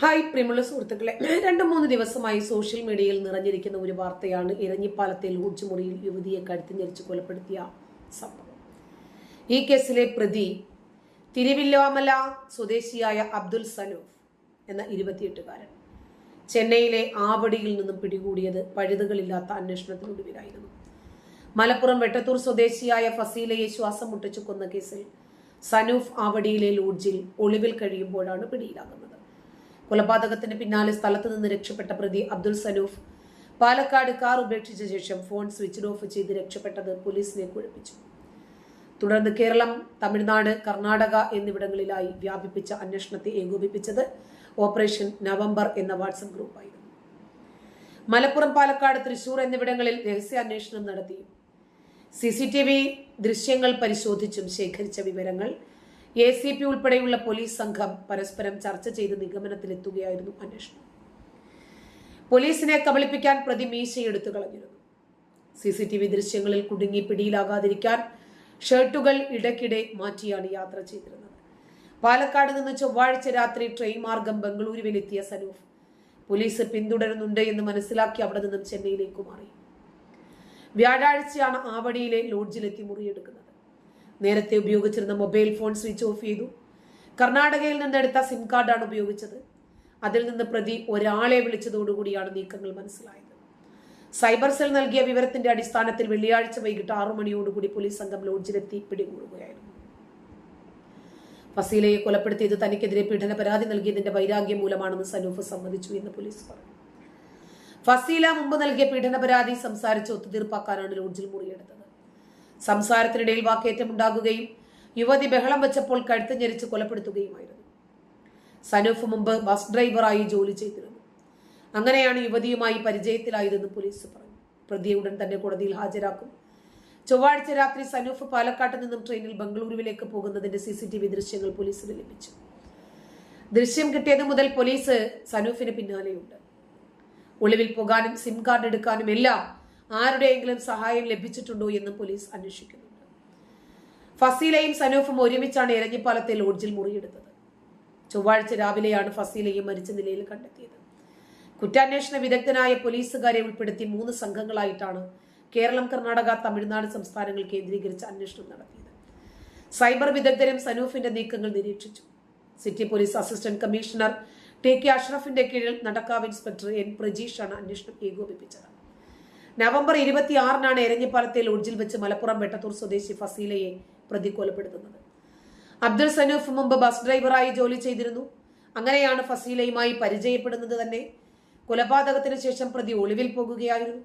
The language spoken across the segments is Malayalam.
ഹായ് പ്രിയമുള്ള സുഹൃത്തുക്കളെ. രണ്ടു മൂന്ന് ദിവസമായി സോഷ്യൽ മീഡിയയിൽ നിറഞ്ഞിരിക്കുന്ന ഒരു വാർത്തയാണ് ഇരഞ്ഞിപ്പാലത്തെ ലൂഡ്ജ് മുറിയിൽ യുവതിയെ കഴുത്തിഞ്ഞരിച്ച് കൊലപ്പെടുത്തിയ സംഭവം. ഈ കേസിലെ പ്രതി തിരുവില്ലാമല സ്വദേശിയായ അബ്ദുൽ സനൂഫ് എന്ന ഇരുപത്തിയെട്ടുകാരൻ. ചെന്നൈയിലെ ആവടിയിൽ നിന്നും പിടികൂടിയത് പഴുതുകളില്ലാത്ത അന്വേഷണത്തിനൊടുവിലായിരുന്നു മലപ്പുറം വെട്ടത്തൂർ സ്വദേശിയായ ഫസീലയെ ശ്വാസം മുട്ടിച്ചു കൊന്ന കേസിൽ സനൂഫ് ആവടിയിലെ ലൂഡ്ജിൽ ഒളിവിൽ കഴിയുമ്പോഴാണ് പിടിയിലാകുന്നത്. കൊലപാതകത്തിന് പിന്നാലെ സ്ഥലത്ത് നിന്ന് രക്ഷപ്പെട്ട പ്രതി അബ്ദുൽ സനൂഫ്. പാലക്കാട് കാർ ഉപേക്ഷിച്ച ശേഷം ഫോൺ സ്വിച്ച് ഓഫ് ചെയ്ത് രക്ഷപ്പെട്ടത് പോലീസിനെ കുഴപ്പിച്ചു. തുടർന്ന് കേരളം തമിഴ്നാട് കർണാടക എന്നിവിടങ്ങളിലായി വ്യാപിപ്പിച്ച അന്വേഷണത്തെ ഏകോപിപ്പിച്ചത് ഓപ്പറേഷൻ നവംബർ എന്ന വാട്സപ്പ് ഗ്രൂപ്പായിരുന്നു. മലപ്പുറം പാലക്കാട് തൃശൂർ എന്നിവിടങ്ങളിൽ രഹസ്യാന്വേഷണം നടത്തി സി സി ടി വി ദൃശ്യങ്ങൾ പരിശോധിച്ചും ശേഖരിച്ച വിവരങ്ങൾ എ സി പി ഉൾപ്പെടെയുള്ള പോലീസ് സംഘം പരസ്പരം ചർച്ച ചെയ്ത് നിഗമനത്തിലെത്തുകയായിരുന്നു അന്വേഷണം. പോലീസിനെ കബളിപ്പിക്കാൻ പ്രതി മീശയെടുത്തു കളഞ്ഞിരുന്നു. സി സി ടി വി ദൃശ്യങ്ങളിൽ കുടുങ്ങി പിടിയിലാകാതിരിക്കാൻ ഷർട്ടുകൾ ഇടയ്ക്കിടെ മാറ്റിയാണ് യാത്ര ചെയ്തിരുന്നത്. പാലക്കാട് നിന്ന് ചൊവ്വാഴ്ച രാത്രി ട്രെയിൻ മാർഗം ബംഗളൂരുവിലെത്തിയ സനൂഫ് പോലീസ് പിന്തുടരുന്നുണ്ട് എന്ന് മനസ്സിലാക്കി അവിടെ നിന്നും ചെന്നൈയിലേക്ക് മാറി. വ്യാഴാഴ്ചയാണ് ആവടിയിലെ ലോഡ്ജിലെത്തി മുറിയെടുക്കുന്നത്. നേരത്തെ ഉപയോഗിച്ചിരുന്ന മൊബൈൽ ഫോൺ സ്വിച്ച് ഓഫ് ചെയ്തു. കർണാടകയിൽ നിന്നെടുത്ത സിം കാർഡാണ് ഉപയോഗിച്ചത്. അതിൽ നിന്ന് പ്രതി ഒരാളെ വിളിച്ചതോടുകൂടിയാണ് നീക്കങ്ങൾ മനസ്സിലായത്. സൈബർ സെൽ നൽകിയ വിവരത്തിന്റെ അടിസ്ഥാനത്തിൽ വെള്ളിയാഴ്ച വൈകിട്ട് ആറു മണിയോടുകൂടി പോലീസ് സംഘം ലോഡ്ജിലെത്തി പിടികൂടുകയായിരുന്നു. ഫസീലയെ കൊലപ്പെടുത്തിയത് തനിക്കെതിരെ പീഡന പരാതി നൽകിയതിന്റെ വൈരാഗ്യം മൂലമാണെന്ന് സനൂഫ് സമ്മതിച്ചു എന്ന് പോലീസ് പറഞ്ഞു. ഫസീല മുമ്പ് നൽകിയ പീഡന പരാതി സംസാരിച്ച് ഒത്തുതീർപ്പാക്കാനാണ് ലോഡ്ജിൽ മുറിയെടുത്തത്. സംസാരത്തിനിടയിൽ വാക്കേറ്റമുണ്ടാകുകയും യുവതി ബഹളം വെച്ചപ്പോൾ കഴുത്ത് ഞെരിച്ച് കൊലപ്പെടുത്തുകയുമായിരുന്നു. സനൂഫ് മുമ്പ് ബസ് ഡ്രൈവറായി ജോലി ചെയ്തിരുന്നു. അങ്ങനെയാണ് യുവതിയുമായി പരിചയത്തിലായതെന്ന് പോലീസ് പറഞ്ഞു. പ്രതിയെ ഉടൻ തന്നെ കോടതിയിൽ ഹാജരാക്കും. ചൊവ്വാഴ്ച രാത്രി സനൂഫ് പാലക്കാട്ട് നിന്നും ട്രെയിനിൽ ബംഗളൂരുവിലേക്ക് പോകുന്നതിന്റെ സി സി ടി വി ദൃശ്യങ്ങൾ പോലീസിന് ലഭിച്ചു. ദൃശ്യം കിട്ടിയത് മുതൽ പോലീസ് സനൂഫിന് പിന്നാലെയുണ്ട്. ഒളിവിൽ പോകാനും സിം കാർഡ് എടുക്കാനും എല്ലാം ആരുടെയെങ്കിലും സഹായം ലഭിച്ചിട്ടുണ്ടോ എന്ന് പോലീസ് അന്വേഷിക്കുന്നുണ്ട്. ഫസീലയും സനൂഫും ഒരുമിച്ചാണ് എരഞ്ഞിപ്പാലത്തെ ലോഡ്ജിൽ മുറിയെടുത്തത്. ചൊവ്വാഴ്ച രാവിലെയാണ് ഫസീലയെ മരിച്ച നിലയിൽ കണ്ടെത്തിയത്. കുറ്റാന്വേഷണ വിദഗ്ധനായ പോലീസുകാരെ ഉൾപ്പെടുത്തി മൂന്ന് സംഘങ്ങളായിട്ടാണ് കേരളം കർണാടക തമിഴ്നാട് സംസ്ഥാനങ്ങൾ കേന്ദ്രീകരിച്ച് അന്വേഷണം നടത്തിയത്. സൈബർ വിദഗ്ധരും സനൂഫിന്റെ നീക്കങ്ങൾ നിരീക്ഷിച്ചു. City police assistant commissioner T K അഷ്റഫിന്റെ കീഴിൽ നടക്കാവ് ഇൻസ്പെക്ടർ എൻ പ്രജീഷാണ് അന്വേഷണം ഏകോപിപ്പിച്ചത്. നവംബർ ഇരുപത്തിയാറിനാണ് എരഞ്ഞിപ്പാലത്തെ ലോഡ്ജിൽ വെച്ച് മലപ്പുറം വെട്ടത്തൂർ സ്വദേശി ഫസീലയെ പ്രതി കൊലപ്പെടുത്തുന്നത് അബ്ദുൾ സനൂഫ് മുമ്പ് ബസ് ഡ്രൈവറായി ജോലി ചെയ്തിരുന്നു. അങ്ങനെയാണ് ഫസീലയുമായി പരിചയപ്പെടുന്നത് തന്നെ. കൊലപാതകത്തിന് ശേഷം പ്രതി ഒളിവിൽ പോകുകയായിരുന്നു.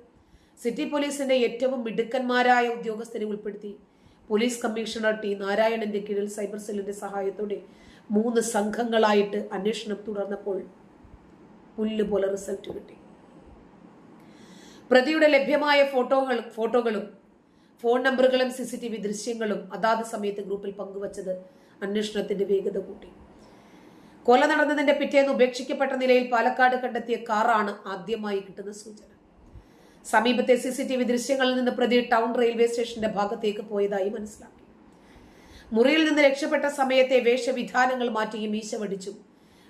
സിറ്റി പോലീസിന്റെ ഏറ്റവും മിടുക്കന്മാരായ ഉദ്യോഗസ്ഥരെ ഉൾപ്പെടുത്തി പോലീസ് കമ്മീഷണർ ടി നാരായണന്റെ കീഴിൽ സൈബർ സെല്ലിന്റെ സഹായത്തോടെ മൂന്ന് സംഘങ്ങളായിട്ട് അന്വേഷണം തുടർന്നപ്പോൾ പുല്ല് പോലെ റിസൾട്ട് കിട്ടി. പ്രതിയുടെ ലഭ്യമായ ഫോട്ടോകൾ ഫോട്ടോകളും ഫോൺ നമ്പറുകളും സി സി ടി വി ദൃശ്യങ്ങളും അതാത് സമയത്ത് ഗ്രൂപ്പിൽ പങ്കുവച്ചത് അന്വേഷണത്തിന്റെ വേഗത കൂട്ടി. കൊല നടന്നതിന്റെ പിറ്റേന്ന് ഉപേക്ഷിക്കപ്പെട്ട നിലയിൽ പാലക്കാട് കണ്ടെത്തിയ കാറാണ് ആദ്യമായി കിട്ടുന്ന സൂചന. സമീപത്തെ സി സി ടി വി ദൃശ്യങ്ങളിൽ നിന്ന് പ്രതി ടൗൺ റെയിൽവേ സ്റ്റേഷന്റെ ഭാഗത്തേക്ക് പോയതായി മനസ്സിലാക്കി. മുറിയിൽ നിന്ന് രക്ഷപ്പെട്ട സമയത്തെ വേഷവിധാനങ്ങൾ മാറ്റിയും മീശ വടിച്ചും.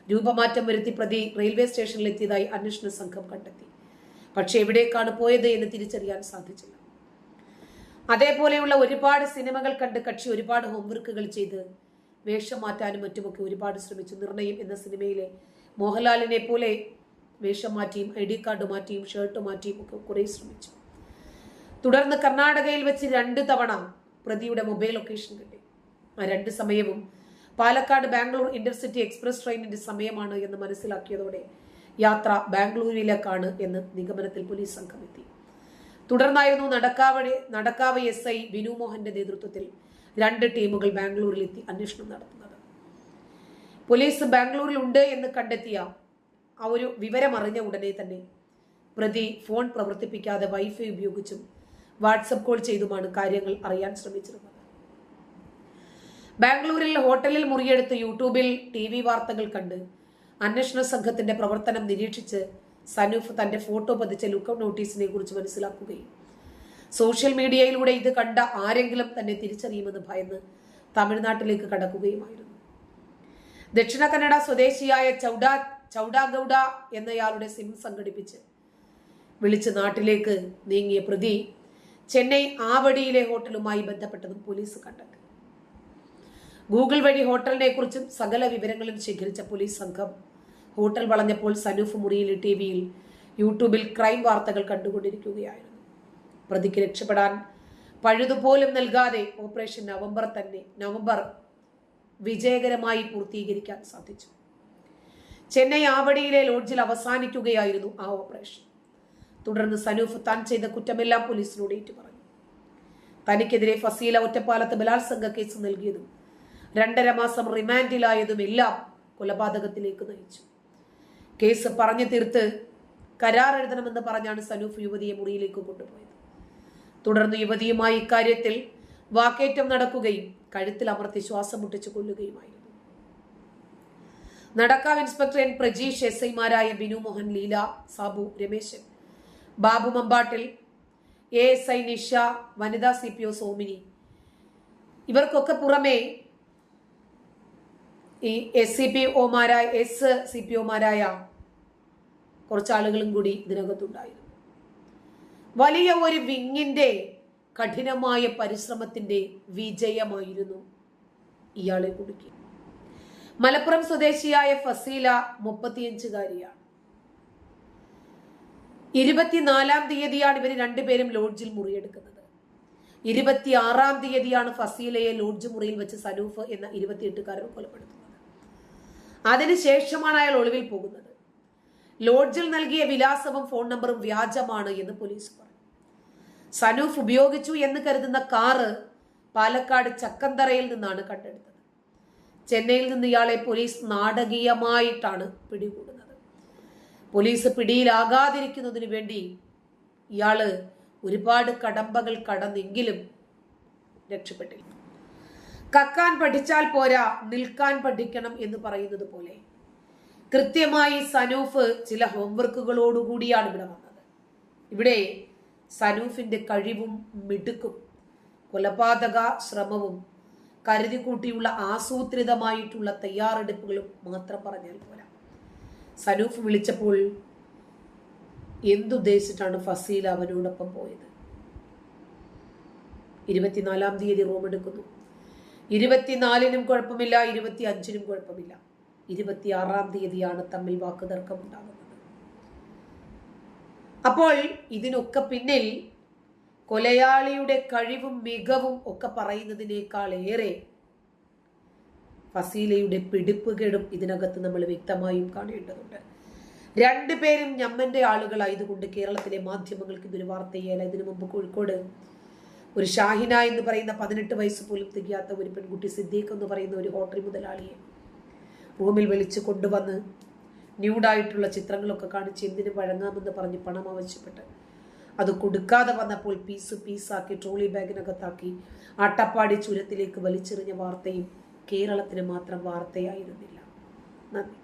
രൂപമാറ്റം വരുത്തി പ്രതി റെയിൽവേ സ്റ്റേഷനിൽ എത്തിയതായി അന്വേഷണ സംഘം കണ്ടെത്തി. പക്ഷെ എവിടേക്കാണ് പോയത് എന്ന് തിരിച്ചറിയാൻ സാധിച്ചില്ല. അതേപോലെയുള്ള ഒരുപാട് സിനിമകൾ കണ്ട് കക്ഷി ഒരുപാട് ഹോംവർക്കുകൾ ചെയ്ത് വേഷം മാറ്റാനും മറ്റുമൊക്കെ ഒരുപാട് ശ്രമിച്ചു. നിർണയം എന്ന സിനിമയിലെ മോഹൻലാലിനെ പോലെ വേഷം മാറ്റിയും ഐ ഡി കാർഡ് മാറ്റിയും ഷർട്ട് മാറ്റിയും ഒക്കെ കുറെ ശ്രമിച്ചു. തുടർന്ന് കർണാടകയിൽ വെച്ച് രണ്ട് തവണ പ്രതിയുടെ മൊബൈൽ ലൊക്കേഷൻ കിട്ടി ആ രണ്ട് സമയവും പാലക്കാട് ബാംഗ്ലൂർ ഇന്റർസിറ്റി എക്സ്പ്രസ് ട്രെയിനിന്റെ സമയമാണ് എന്ന് മനസ്സിലാക്കിയതോടെ യാത്ര ബാംഗ്ലൂരിലേക്കാണ് എന്ന് നിഗമനത്തിൽ പോലീസ് സംഘം എത്തി തുടർന്നായിരുന്നു നടക്കാവഴി നടക്കാവ് എസ് ഐ ബിനു മോഹന്റെ നേതൃത്വത്തിൽ രണ്ട് ടീമുകൾ ബാംഗ്ലൂരിൽ എത്തി അന്വേഷണം നടത്തുന്നത്. പോലീസ് ബാംഗ്ലൂരിൽ ഉണ്ട് എന്ന് കണ്ടെത്തിയ ആ ഒരു വിവരമറിഞ്ഞ ഉടനെ തന്നെ പ്രതി ഫോൺ പ്രവർത്തിപ്പിക്കാതെ വൈഫൈ ഉപയോഗിച്ചും വാട്സപ്പ് കോൾ ചെയ്തുമാണ് കാര്യങ്ങൾ അറിയാൻ ശ്രമിച്ചിരുന്നത്. ബാംഗ്ലൂരിൽ ഹോട്ടലിൽ മുറിയെടുത്ത് യൂട്യൂബിൽ ടി വാർത്തകൾ കണ്ട് അന്വേഷണ സംഘത്തിന്റെ പ്രവർത്തനം നിരീക്ഷിച്ച് സനൂഫ് തന്റെ ഫോട്ടോ പതിച്ച ലുക്കൌട്ട് നോട്ടീസിനെ കുറിച്ച് മനസ്സിലാക്കുകയും സോഷ്യൽ മീഡിയയിലൂടെ ഇത് കണ്ട ആരെങ്കിലും തന്നെ തിരിച്ചറിയുമെന്ന് ഭയന്ന് തമിഴ്നാട്ടിലേക്ക് കടക്കുകയുമായിരുന്നു. ദക്ഷിണ കന്നഡ സ്വദേശിയായ ചൗഡ ചൗഡാഗൌഡ എന്നയാളുടെ സിം സംഘടിപ്പിച്ച് വിളിച്ച് നാട്ടിലേക്ക് നീങ്ങിയ പ്രതി ചെന്നൈ ആവടിയിലെ ഹോട്ടലുമായി ബന്ധപ്പെട്ടതും പോലീസ് കണ്ടെത്തി. ഗൂഗിൾ വഴി ഹോട്ടലിനെ കുറിച്ചും സകല വിവരങ്ങളും ശേഖരിച്ച പോലീസ് സംഘം ഹോട്ടൽ വളഞ്ഞപ്പോൾ സനൂഫ് മുറിയിൽ ടി വിയിൽ യൂട്യൂബിൽ ക്രൈം വാർത്തകൾ കണ്ടുകൊണ്ടിരിക്കുകയായിരുന്നു. പ്രതിക്ക് രക്ഷപ്പെടാൻ പഴുതുപോലും നൽകാതെ ഓപ്പറേഷൻ നവംബർ തന്നെ നവംബർ വിജയകരമായി പൂർത്തീകരിക്കാൻ സാധിച്ചു. ചെന്നൈ ആവടിയിലെ ലോഡ്ജിൽ അവസാനിക്കുകയായിരുന്നു ആ ഓപ്പറേഷൻ. തുടർന്ന് സനൂഫ് താൻ ചെയ്ത കുറ്റമെല്ലാം പോലീസിനോട് ഏറ്റു പറഞ്ഞു തനിക്കെതിരെ ഫസീല ഒറ്റപ്പാലത്ത് ബലാത്സംഗ കേസ് നൽകിയതും രണ്ടര മാസം റിമാൻഡിലായതും എല്ലാം കൊലപാതകത്തിലേക്ക് നയിച്ചു. കേസ് പറഞ്ഞു തീർത്ത് കരാർ എഴുതണമെന്ന് പറഞ്ഞാണ് സനൂഫ് യുവതിയെ മുറിയിലേക്ക് കൊണ്ടുപോയത്. തുടർന്ന് യുവതിയുമായി ഇക്കാര്യത്തിൽ വാക്കേറ്റം നടക്കുകയും കഴുത്തിൽ അമർത്തി ശ്വാസം മുട്ടിച്ചു കൊല്ലുകയുമായിരുന്നു. Nadakkavu inspector N Prajeesh S ഐമാരായ Binu Mohan Leela Sabu Rameshan Babu മമ്പാട്ടിൽ A S I Nisha വനിതാ സി പി ഒ സോമിനി ഇവർക്കൊക്കെ പുറമേ ഈ എസ് സി പി ഒമാരായ എസ് സി പി ഒമാരായ കുറച്ചാളുകളും കൂടി ഇതിനകത്തുണ്ടായിരുന്നു. വലിയ ഒരു വിങ്ങിന്റെ കഠിനമായ പരിശ്രമത്തിന്റെ വിജയമായിരുന്നു ഇയാളെ കുടുക്കി മലപ്പുറം സ്വദേശിയായ ഫസീല മുപ്പത്തിയഞ്ചുകാരിയാണ്. ഇരുപത്തിനാലാം തീയതിയാണ് ഇവർ രണ്ടുപേരും ലോഡ്ജിൽ മുറിയെടുക്കുന്നത്. ഇരുപത്തിയാറാം തീയതിയാണ് ഫസീലയെ ലോഡ്ജ് മുറിയിൽ വെച്ച് സനൂഫ് എന്ന ഇരുപത്തിയെട്ടുകാരൻ കൊലപ്പെടുത്തുന്നത്. അതിനുശേഷമാണ് അയാൾ ഒളിവിൽ പോകുന്നത്. ലോഡ്ജിൽ നൽകിയ വിലാസവും ഫോൺ നമ്പറും വ്യാജമാണ് എന്ന് പോലീസ് പറഞ്ഞു. സനൂഫ് ഉപയോഗിച്ചു എന്ന് കരുതുന്ന കാറ് പാലക്കാട് ചക്കന്തറയിൽ നിന്നാണ് കണ്ടെടുത്തത്. ചെന്നൈയിൽ നിന്ന് ഇയാളെ പോലീസ് നാടകീയമായിട്ടാണ് പിടികൂടുന്നത്. പോലീസ് പിടിയിലാകാതിരിക്കുന്നതിന് വേണ്ടി ഇയാൾ ഒരുപാട് കടമ്പകൾ കടന്നെങ്കിലും രക്ഷപ്പെട്ടില്ല. കക്കാൻ പഠിച്ചാൽ പോരാ നിൽക്കാൻ പഠിക്കണം എന്ന് പറയുന്നത് പോലെ കൃത്യമായി സനൂഫ് ചില ഹോംവർക്കുകളോടുകൂടിയാണ് ഇവിടെ വന്നത്. ഇവിടെ സനൂഫിന്റെ കഴിവും മിടുക്കും കൊലപാതക ശ്രമവും കരുതി കൂട്ടിയുള്ള ആസൂത്രിതമായിട്ടുള്ള തയ്യാറെടുപ്പുകളും മാത്രം പറഞ്ഞാൽ പോരാ. സനൂഫ് വിളിച്ചപ്പോൾ എന്തുദ്ദേശിച്ചിട്ടാണ് ഫസീൽ അവനോടൊപ്പം പോയത്? ഇരുപത്തിനാലാം തീയതി റൂം എടുക്കുന്നു ഇരുപത്തിനാലിനും കുഴപ്പമില്ല ഇരുപത്തി അഞ്ചിനും കുഴപ്പമില്ല. ഇരുപത്തിയാറാം തീയതിയാണ് തമ്മിൽ വാക്കുതർക്കം ഉണ്ടാകുന്നത് അപ്പോൾ ഇതിനൊക്കെ പിന്നിൽ കൊലയാളിയുടെ കഴിവും മികവും ഒക്കെ പറയുന്നതിനേക്കാൾ ഏറെ ഫസീലയുടെ പിടിപ്പുകേടും ഇതിനകത്ത് നമ്മൾ വ്യക്തമായും കാണേണ്ടതുണ്ട്. രണ്ടുപേരും ഞമ്മന്റെ ആളുകളായതുകൊണ്ട് കേരളത്തിലെ മാധ്യമങ്ങൾക്ക് ഇതൊരു വാർത്തയല്ല ഇതിനു മുമ്പ് കോഴിക്കോട് ഒരു ഷാഹിന എന്ന് പറയുന്ന പതിനെട്ട് വയസ്സ് പോലും തികയാത്ത ഒരു പെൺകുട്ടി സിദ്ദീഖ് എന്ന് പറയുന്ന ഒരു ഹോട്ടൽ മുതലാളിയെ റൂമിൽ വിളിച്ചു കൊണ്ടുവന്ന് ന്യൂഡായിട്ടുള്ള ചിത്രങ്ങളൊക്കെ കാണിച്ച് എന്തിനു വഴങ്ങാമെന്ന് പറഞ്ഞ് പണം ആവശ്യപ്പെട്ട്. അത് കൊടുക്കാതെ വന്നപ്പോൾ പീസ് പീസാക്കി ട്രോളി ബാഗിനകത്താക്കി അട്ടപ്പാടി ചുരത്തിലേക്ക് വലിച്ചെറിഞ്ഞ വാർത്തയും കേരളത്തിന് മാത്രം വാർത്തയായിരുന്നില്ല. നന്ദി.